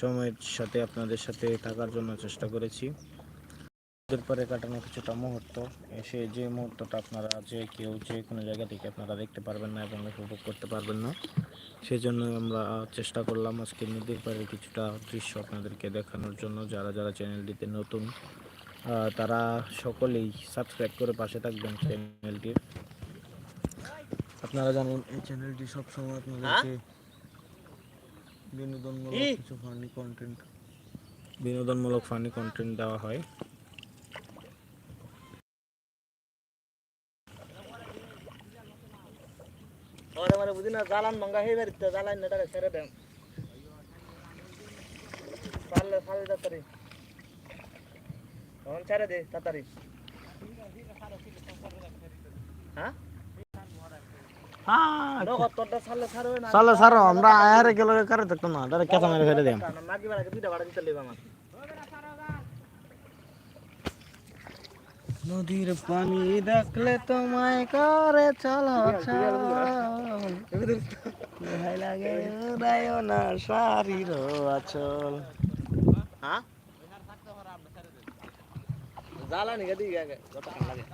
সময়ের সাথে আপনাদের সাথে থাকার জন্য চেষ্টা করেছি। পরে কাটানো কিছুটা মুহূর্ত। এসে যে মুহূর্তটা আপনারা যে কেউ যে কোনো জায়গা থেকে আপনারা দেখতে পারবেন না এবং উপভোগ করতে পারবেন না, সেজন্য আমরা চেষ্টা করলাম আজকে নদীর পাড়ের কিছুটা দৃশ্য আপনাদেরকে দেখানোর জন্য। যারা যারা চ্যানেলটিতে নতুন তারা সকলেই সাবস্ক্রাইব করে পাশে থাকবেন চ্যানেলটির। আপনারা জানেন এই চ্যানেলটি সবসময় আপনাদেরকে বিনোদনমূলক কিছু ফানি কন্টেন্ট বিনোদনমূলক ফানি কন্টেন্ট দেওয়া হয়। ওরে বুঝি না জ্বালান ভাঙ্গা হয়ে বেরিতে জ্বালান নেটাকে ছেড়ে দেন। পারলে ফালে তাড়াতাড়ি। তখন ছেড়ে দে তাড়াতাড়ি। হ্যাঁ? চলো সারো আমরা আয়ারে গেলে কারে দেখতো না? ডাইরেক্ট কেঁচা মেরে ফেলে নদীর পানি দেখলে তোমায় করে চলো ভাই লাগে না শারীর আচল। হ্যাঁ? জ্বালানি গাদি কত লাগে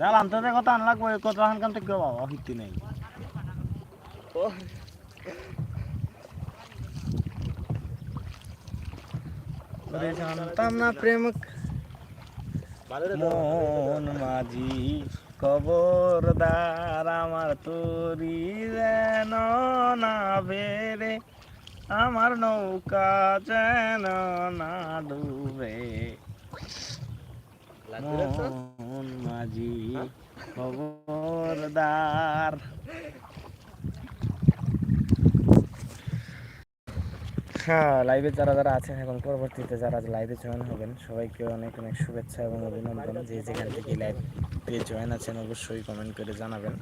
জাল আনতে যে কথা আনলাক কত হান কাম থেকে বাবা হিতি নেই। জানতাম না প্রেম মন মাঝি খবরদার আমার তোরি যেন না বেড়ে আমার নৌকা যেন না ডুবে। মন মাঝি খবরদার লাইভে যারা যারা আছেন এবং পরবর্তীতে যারা লাইভে জয়েন হবেন, সবাইকে অনেক অনেক শুভেচ্ছা এবং অভিনন্দন। যে যেখান থেকে লাইভে জয়েন আছেন, অবশ্যই কমেন্ট করে জানাবেন।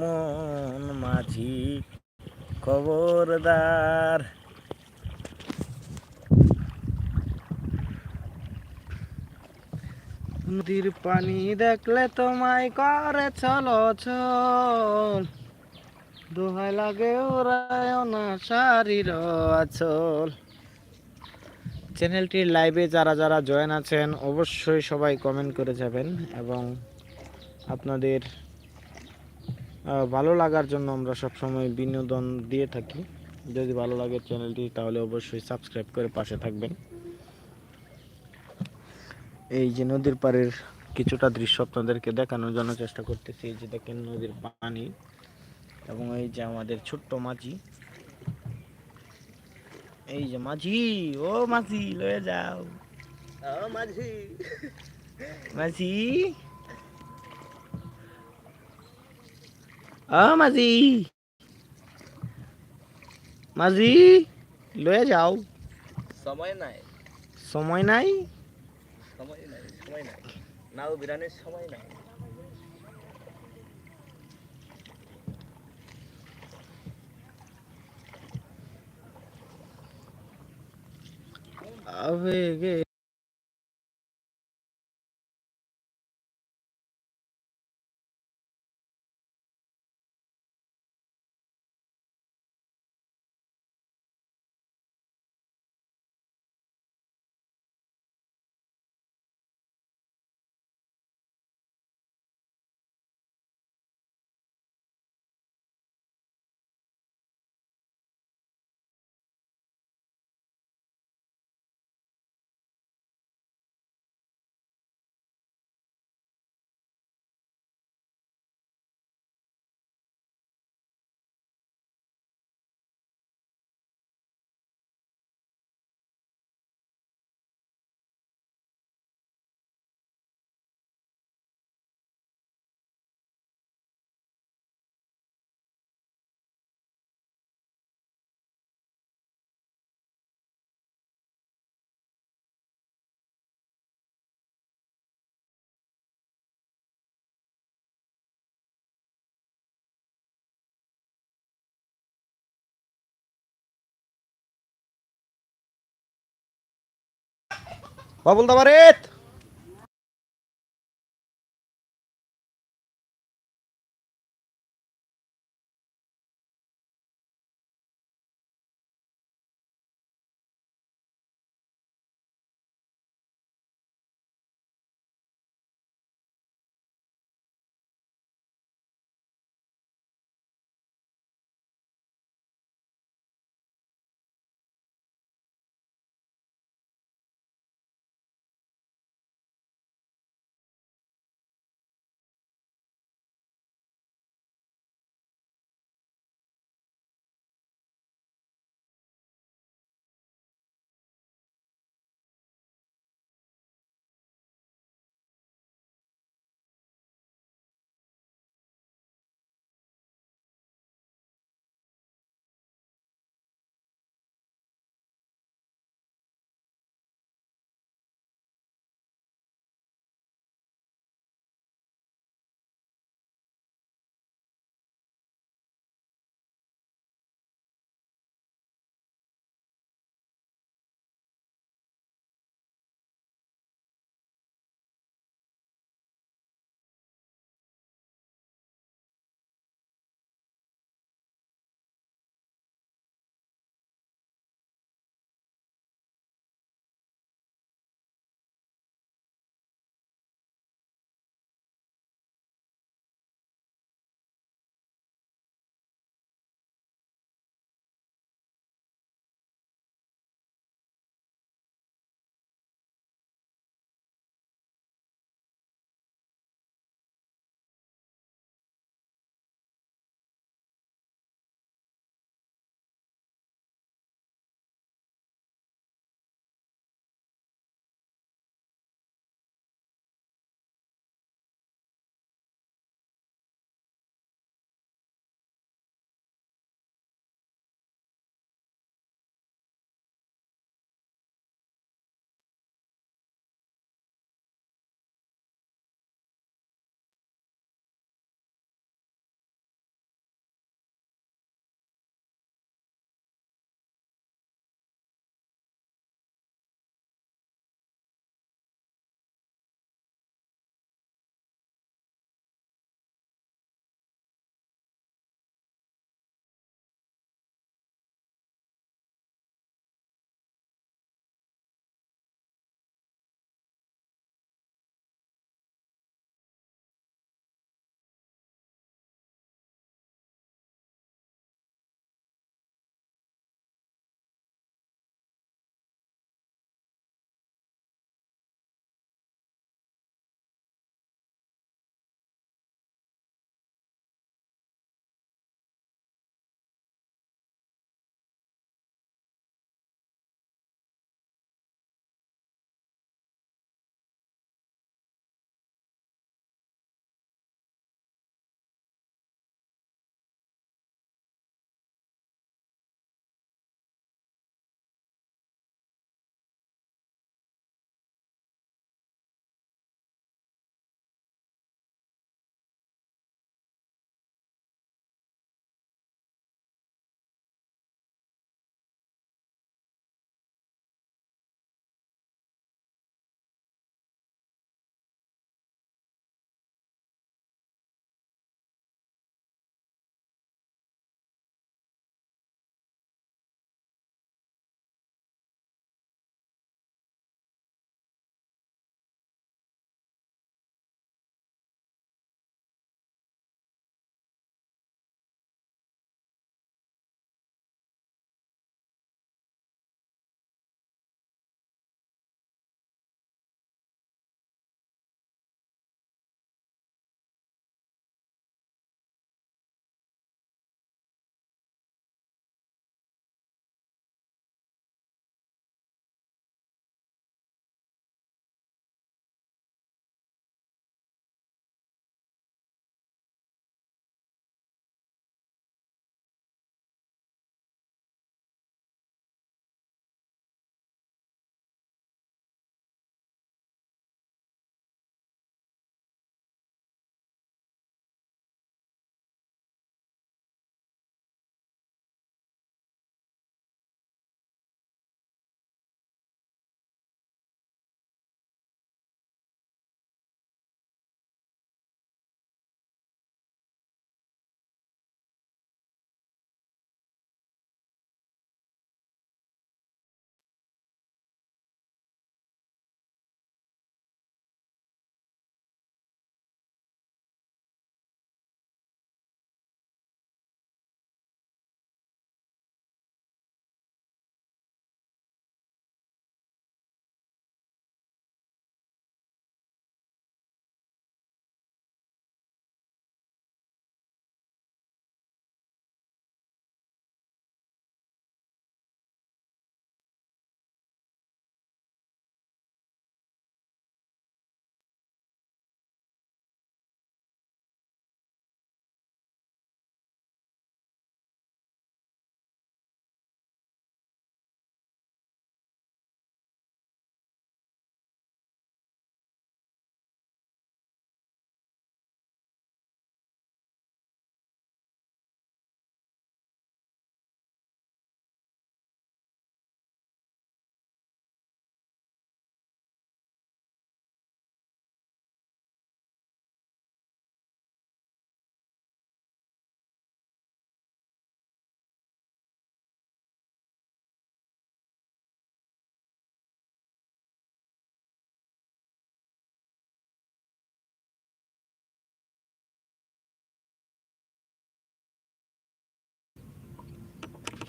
মন মাঝি খবরদার। নদীর পানি দেখলে তোমায় করে চলো চল দোহাই লাগে আচল। চ্যানেলটির লাইভে যারা যারা জয়েন আছেন, অবশ্যই সবাই কমেন্ট করে যাবেন এবং আপনাদের ভালো লাগার জন্য আমরা সবসময় বিনোদন দিয়ে থাকি। যদি ভালো লাগে চ্যানেলটি তাহলে অবশ্যই সাবস্ক্রাইব করে পাশে থাকবেন। এই যে নদীর পাড়ের কিছুটা দৃশ্য আপনাদেরকে দেখানোর জন্য চেষ্টা করতেছি। যে দেখেন নদীর পানি। এবং এই যে আমাদের ছোট্ট মাঝি। এই যে মাঝি ও মাঝি লয়ে যাও। ও মাঝি। মাঝি। ও মাঝি। মাঝি লয়ে যাও। সময় নাই। সময় নাই? সময় নাই সময় নাই। নাও বিরানের সময় নাই। 啊喂，给 বাবুল দাবারেত!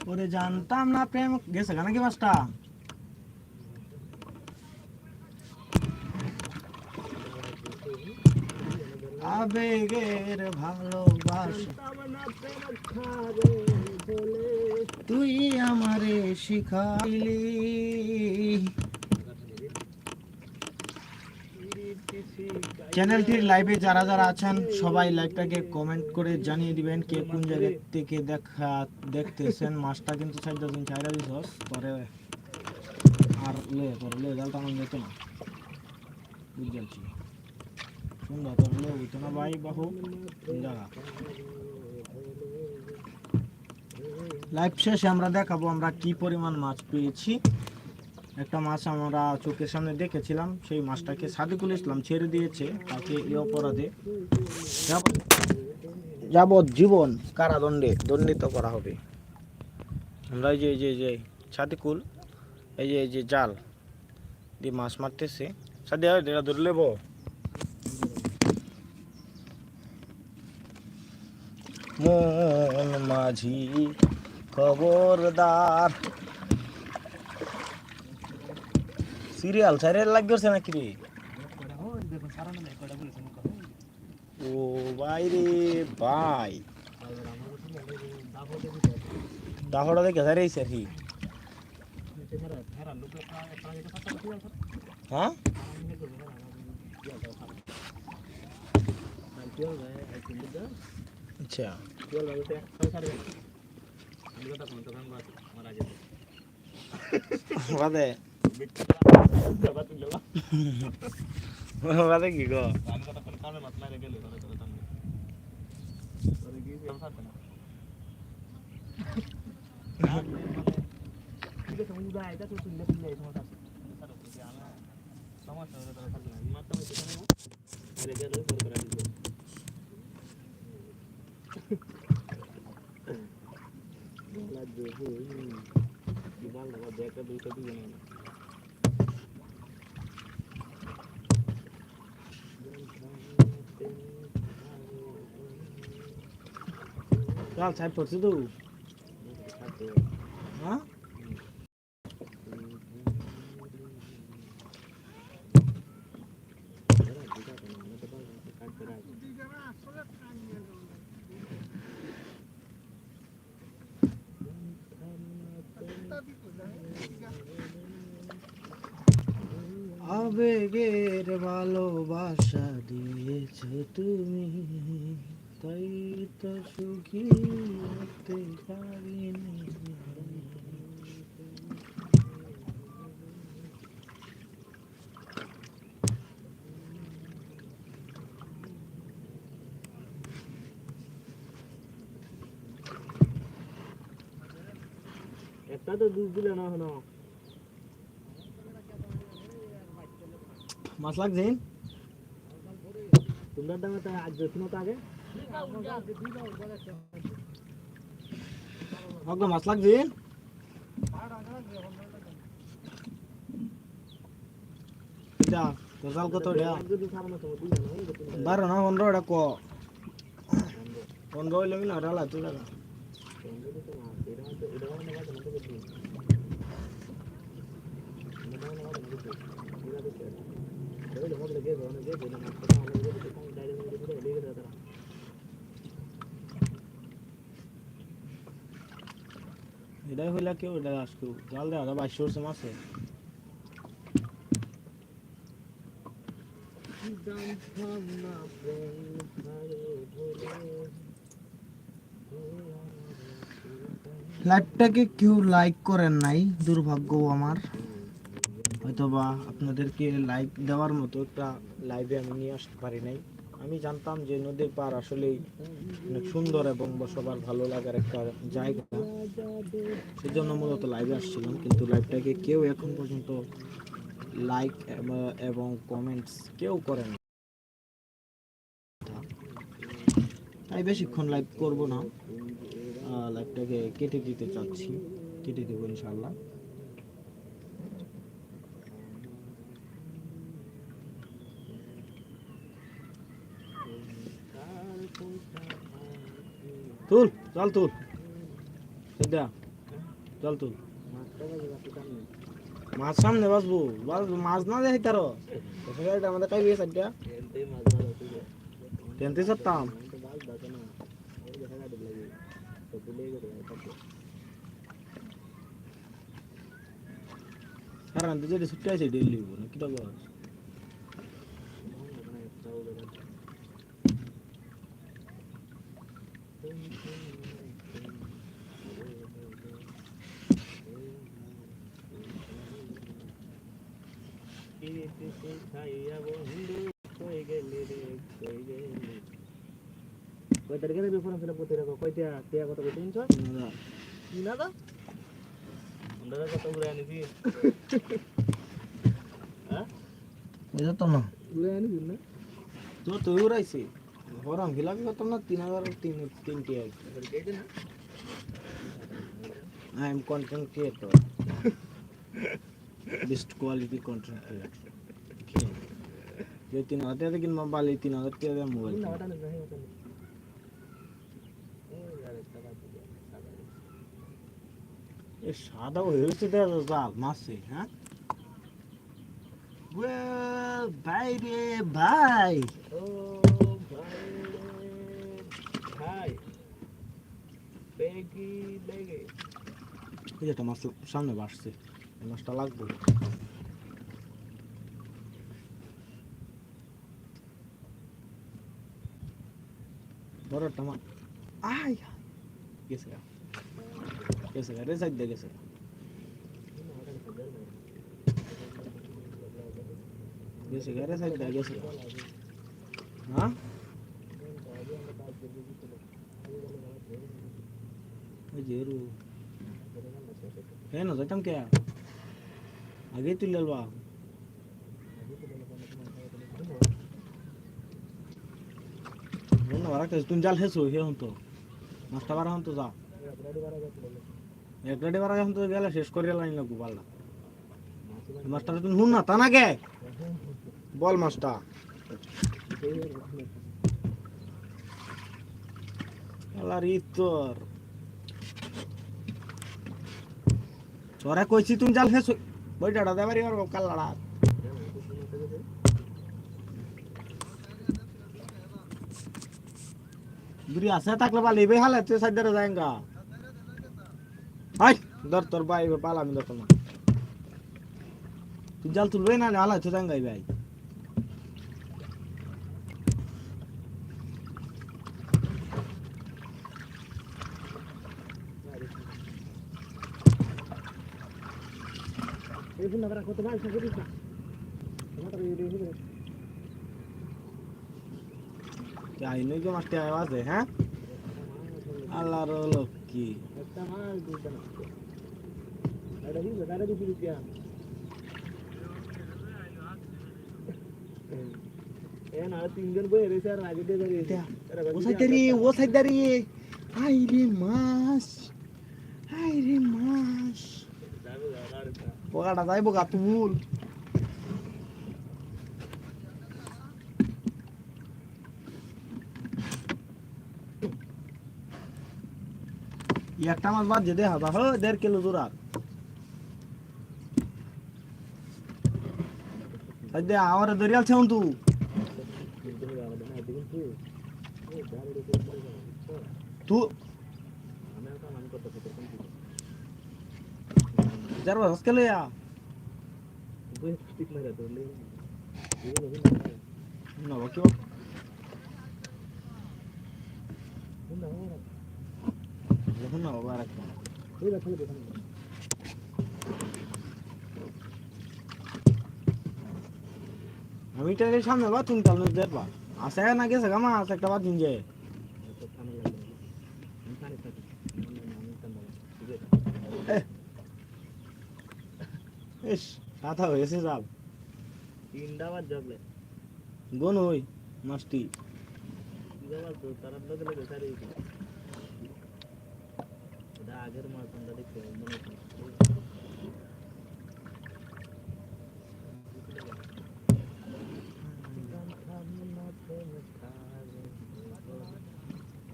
ওরে জানতাম না প্রেম গেছে গা কি মাছটা? আবেগের ভালোবাসা। তুই আমারে শিখাইলি। চ্যানেলটির লাইভে যারা যারা আছেন, সবাই লাইভটাকে কমেন্ট করে জানিয়ে দিবেন কে কোন জায়গা থেকে দেখা দেখতেছেন। মাছটা কিন্তু চাইরা দিছস পরে আর লে, পরে লে, জালটা আমার যেত না। বুঝছি সুন্দর তোর লে হইতো না ভাই, বাহু জায়গা? লাইভ শেষে আমরা দেখাবো আমরা কি পরিমাণ মাছ পেয়েছি। একটা মাছ আমরা চোখের সামনে দেখেছিলাম, সেই মাছটাকে সাদিকুল ইসলাম ছেড়ে দিয়েছে তাকে এই অপরাধে যাবজ্জীবন কারাদণ্ডে দণ্ডিত করা হবে। আমরা এই যে এই যে যে সাদিকুল, এই যে এই যে জাল দিয়ে মাছ মারতেছে। সাদিয়া এটা ধরে লেব। মন মাঝি খবরদার সিরিয়াল সাইরিয়াল লাগছে নাকি রে ও ভাই রে ভাই দাহড়া দেখে সারে স্যার কি হ্যাঁ আচ্ছা বাদে বাদে কি গো চল সাহেব পড়ছে তো হ্যাঁ আবেগের ভালোবাসা দিয়েছ তুমি তাই তো সুখী হতে পারিনি একটা তো দুধ দিলে না হলো। মাছ লাগছে তোমরা দামে তো আজ যত্ন তো আগে। আপনার মাছ লাগছে কত না বারো না পনেরো এটা ক। পনেরো হইলে মিলে ওটা লাগছে টাকা এটাই হইলে কেউ এটা আজকে জাল দেওয়া বাইশশো উঠছে মাছে। লাইভটাকে কেউ লাইক করেন নাই, দুর্ভাগ্য আমার। হয়তোবা আপনাদেরকে লাইভ দেওয়ার মতো একটা লাইভে আমি নিয়ে আসতে পারি নাই। আমি জানতাম যে নদীর পার আসলেই অনেক সুন্দর এবং সবার ভালো লাগার একটা জায়গা। সেজন্য মূলত লাইভে আসছিলাম, কিন্তু লাইভটাকে কেউ এখন পর্যন্ত লাইক এবং কমেন্টস কেউ করেন তাই বেশিক্ষণ লাইভ করব না। লাইভটাকে কেটে দিতে চাচ্ছি। কেটে দেবো ইনশাল্লাহ তুল চল তুল সিদ্ধা চল তুল মাছ সামনে বাসবো বাসবো মাছ না দেখি তারো গাড়িটা আমাদের কাই বিয়ে সাইডটা টেনতে সত্তাম কারণ তুই যেটা ছুটে আছে ডেলি না কিটা কয় তারিখে দেবে ফর্ম ফিল আপ করতে রাখো কয়টা কত কইতে শুনছ কি না দা আমরা কত ঘুরে আনিছি হ্যাঁ বুঝা তো তুই ফরম ফিলাপি করতাম না তিন হাজার তিন তিনটি এক কেটে না I M content creator best quality content creator যে তিন হাজার টাকা কিনবা বালি তিন হাজার টাকা দিয়ে মোবাইল না ওটা না ওটা না ও यार একটা বাদ দিয়ে এ সাদা হয়েছে তো জাল মাসে হ্যাঁ ওয়েল ভাই রে ভাই ও ভাই ভাই বেগি বেগে এই একটা মাছ সামনে বাসছে এই মাছটা লাগবে বড় একটা মাছ আই গেছে গা গেছে গা রে সাইড দিয়ে গেছে গা। গেছে গা রে সাইড দিয়ে গেছে গা। হ্যাঁ তুলে আলবা বন্ধ বারা তুমি জাল হেসো হে হন তো মাছটা বারা হন তো যা এক গাড়ি বারা তো গেলে শেষ করে লাইন লাগবো পাল্লা মাছটা তুমি হুন না তা না গে বল মাছটা আল্লাহ তোর তোরা কইছি তুমি জাল হেসো বইটাটা দেবারি আর কাল্লাড়া দুরি আছে, থাকলে পালি। বে হালে তুই সাইডে যায়গা আই ধর তোর ভাই, পালামি ধরতো না তুই জাল তুলবে না হালে তুই যাঙ্গাই ভাই। না কত মাছ করিস না রে রে যাই নই যে মাছটা আছে হ্যাঁ? আল্লাহর লক্ষ্মী। একটা মাছ দিতে না। এটা দিন দাদা দিছি দিয়া এ না তিনজন বই রেছে আর আগে দিয়ে দাঁড়িয়ে ও সাইডে রে ও সাইডে রে আই মাছ আই রে মাছ পোকাটা যাইব গা তুল একটা মাছ বাদ যেতে হাতা হো দেড় কিলো জোড়া সাইডে আমার দরিয়াল ছেউন তু তু যার বাস কেলে আ না বাকি দেখুন না বাবা রাখতে আমি টাইলের সামনে বা তুমি তাহলে দেখবা আছে না গেছে গামা আছে একটা বাদ দিন যায় ইস হয়েছে যাব তিনটা বার জগলে গোন ওই মাছটি আগের মাছ আমরা দেখতে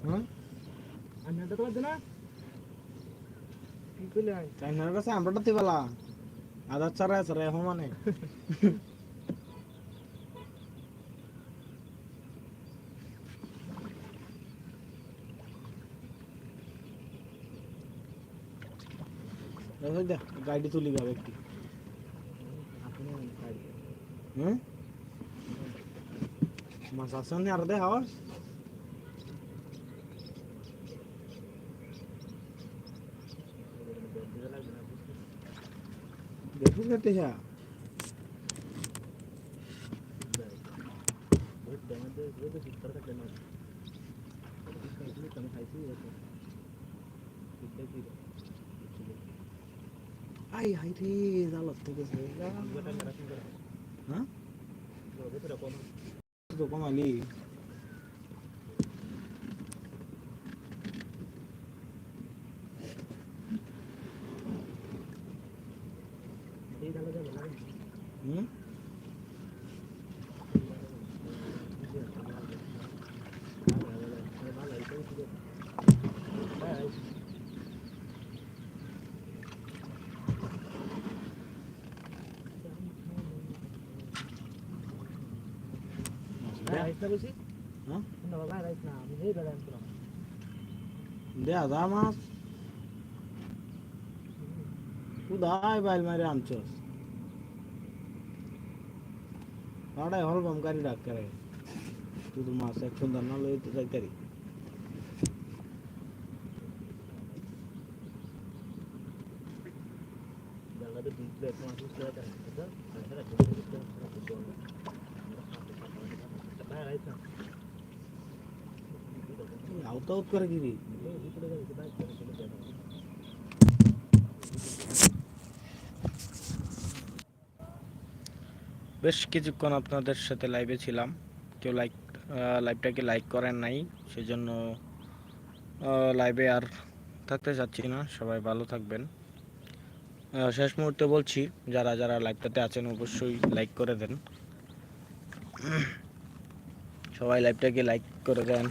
হ্যাঁ? আমি এটা তো না? আধার ছাড়া ছাড়া এখন মানে? দেখো দেখ, গাড়ি তুলি যাবে একটি। মাছ আছে না আর দে হাওয়ার দেখুন আই হাই রে জালত থেকে হ্যাঁ কমালি হ্যাঁ দে আদা মাছ কোথায় বাইল মারে আনছস পাড়ায় হলবাম গাড়ি ডাক করে তুই তো মাছ এক সুন্দর না লই তো যাইতারি আউত করে গিরি বেশ কিছুক্ষণ আপনাদের সাথে লাইভে ছিলাম। কেউ লাইক লাইভটাকে লাইক করেন নাই, সেজন্য লাইভে আর থাকতে চাচ্ছি না। সবাই ভালো থাকবেন। শেষ মুহূর্তে বলছি, যারা যারা লাইভটাতে আছেন, অবশ্যই লাইক করে দেন। সবাই লাইভটাকে লাইক করে দেন।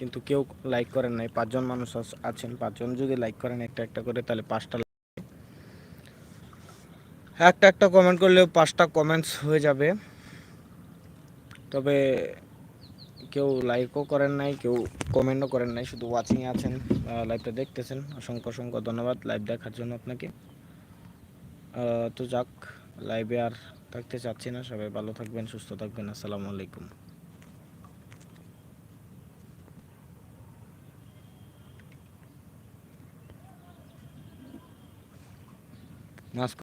কিন্তু কেউ লাইক করেন নাই, পাঁচজন মানুষ আছ- আছেন, পাঁচজন যদি লাইক করেন একটা একটা করে, তাহলে পাঁচটা একটা একটা কমেন্ট করলেও পাঁচটা কমেন্টস হয়ে যাবে। তবে কেউ লাইকও করেন নাই, কেউ কমেন্টও করেন নাই, শুধু ওয়াচিংয়ে আছেন লাইভটা দেখতেছেন। অসংখ্য অসংখ্য ধন্যবাদ লাইভ দেখার জন্য আপনাকে। তো যাক লাইভে আর থাকতে চাচ্ছি না, সবাই ভালো থাকবেন, সুস্থ থাকবেন, আসসালামু আলাইকুম। Нас